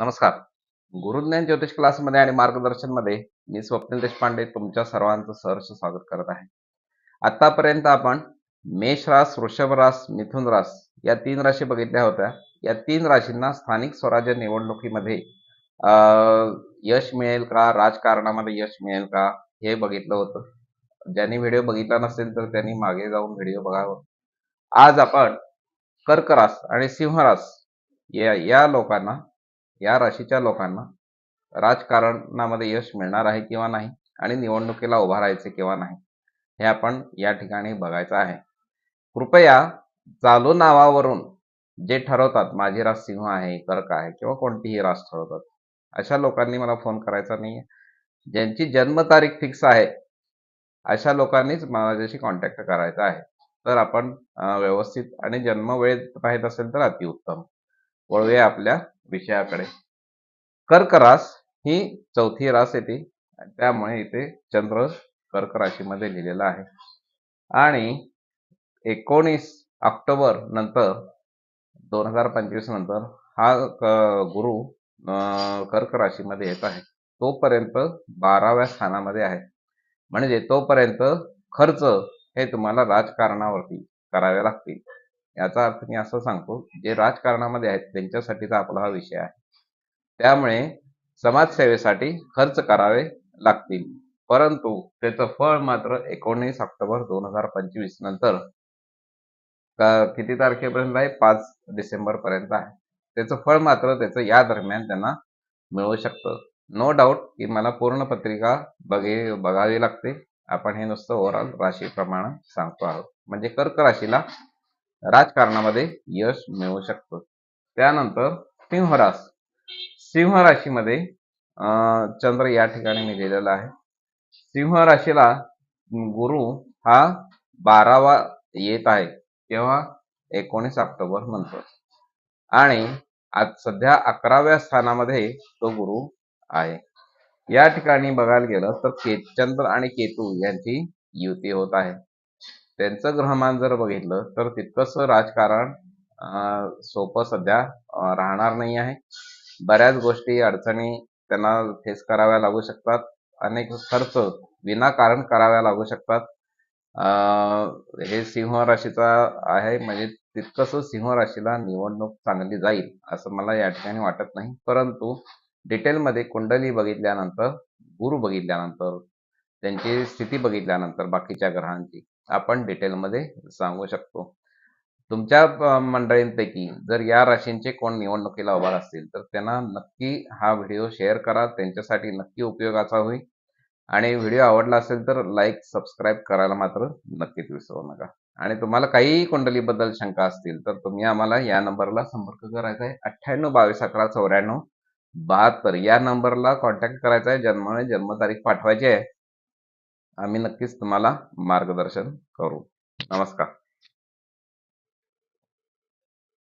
नमस्कार. गुरुज्ञान ज्योतिष क्लासमध्ये आणि मार्गदर्शनमध्ये मी स्वप्नील देशपांडे तुमच्या सर्वांचं सहर्ष स्वागत करत आहे. आतापर्यंत आपण मेष रास वृषभ रास मिथुन रास या तीन राशी बघितल्या होत्या. या तीन राशींना स्थानिक स्वराज्य निवडणुकीमध्ये अं, यश मिळेल का राजकारणामध्ये यश मिळेल का हे बघितलं होतं. ज्यांनी व्हिडिओ बघितला नसेल तर त्यांनी मागे जाऊन व्हिडिओ बघावं. आज आपण कर्क रास आणि सिंह रास या या लोकांना या राशीच्या लोकांना राजकारणामध्ये यश मिळणार आहे किंवा नाही आणि निवडणुकीला उभा राहायचे किंवा नाही हे आपण या ठिकाणी बघायचं आहे. कृपया चालू नावावरून जे ठरवतात माझी रास सिंह आहे कर्क आहे किंवा कोणतीही रास ठरवतात अशा लोकांनी मला फोन करायचा नाही ज्यांची जन्मतारीख फिक्स आहे अशा लोकांनीच माझ्याशी कॉन्टॅक्ट करायचा आहे. तर आपण व्यवस्थित आणि जन्म वेळेत पाहिजे असेल तर अतिउत्तम. वळूया आपल्या विषयाकडे. कर्क रास ही चौथी रास येते. त्यामुळे इथे चंद्र कर्क राशीमध्ये लिहिलेला आहे. आणि एकोणीस ऑक्टोबर नंतर दोन हजार पंचवीस नंतर हा गुरु अं, कर्क राशीमध्ये येत आहे. तोपर्यंत बाराव्या स्थानामध्ये आहे. म्हणजे तोपर्यंत खर्च हे तुम्हाला राजकारणावरती करावे लागतील. याचा अर्थ मी असं सांगतो जे राजकारणामध्ये आहेत त्यांच्यासाठीचा आपला हा विषय आहे. त्यामुळे समाजसेवेसाठी खर्च करावे लागतील. परंतु त्याचं फळ मात्र एकोणीस ऑक्टोबर दोन हजार पंचवीस नंतर किती तारखेपर्यंत आहे? पाच डिसेंबर पर्यंत आहे. त्याचं फळ मात्र त्याचं या दरम्यान त्यांना मिळू शकतं. नो डाऊट की मला पूर्ण पत्रिका बघे बघावी लागते. आपण हे नुसतं ओव्हरऑल राशीप्रमाणे सांगतो आहोत. म्हणजे कर्क राशीला राजकारणामध्ये यश मिळवू शकतो. त्यानंतर सिंहरास सिंह राशीमध्ये अं, चंद्र या ठिकाणी मी लिहिलेला आहे. सिंह राशीला गुरु हा बारावा येत आहे तेव्हा एकोणीस ऑक्टोबर म्हणतो आणि आज सध्या अकराव्या स्थानामध्ये तो गुरु आहे. या ठिकाणी बघायला गेलं तर के चंद्र आणि केतू यांची युती होत आहे. त्यांचं ग्रहमान जर बघितलं तर तितकंसं राजकारण सोपं सध्या राहणार नाही आहे. बऱ्याच गोष्टी अडचणी त्यांना फेस कराव्या लागू शकतात. अनेक खर्च विनाकारण कराव्या लागू शकतात. हे सिंह राशीचा आहे म्हणजे तितकंच सिंह राशीला निवडणूक चांगली जाईल असं मला या ठिकाणी वाटत नाही. परंतु डिटेलमध्ये कुंडली बघितल्यानंतर गुरु बघितल्यानंतर त्यांची स्थिती बघितल्यानंतर बाकीच्या ग्रहांची आपण डिटेलमध्ये सांगू शकतो. तुमच्या मंडळींपैकी जर या राशींचे कोण निवडणुकीला उभार असतील तर त्यांना नक्की हा व्हिडिओ शेअर करा. त्यांच्यासाठी नक्की उपयोगाचा होईल. आणि व्हिडिओ आवडला असेल तर लाईक सबस्क्राईब करायला मात्र नक्कीच विसरू नका. आणि तुम्हाला काहीही कुंडलीबद्दल शंका असतील तर तुम्ही आम्हाला या नंबरला संपर्क करायचा आहे. अठ्ठ्याण्णव बावीस अकरा चौऱ्याण्णव बहात्तर या नंबरला कॉन्टॅक्ट करायचा आहे. जन्म आणि जन्मतारीख पाठवायची आहे. आम्ही नक्कीच तुम्हाला मार्गदर्शन करू. नमस्कार.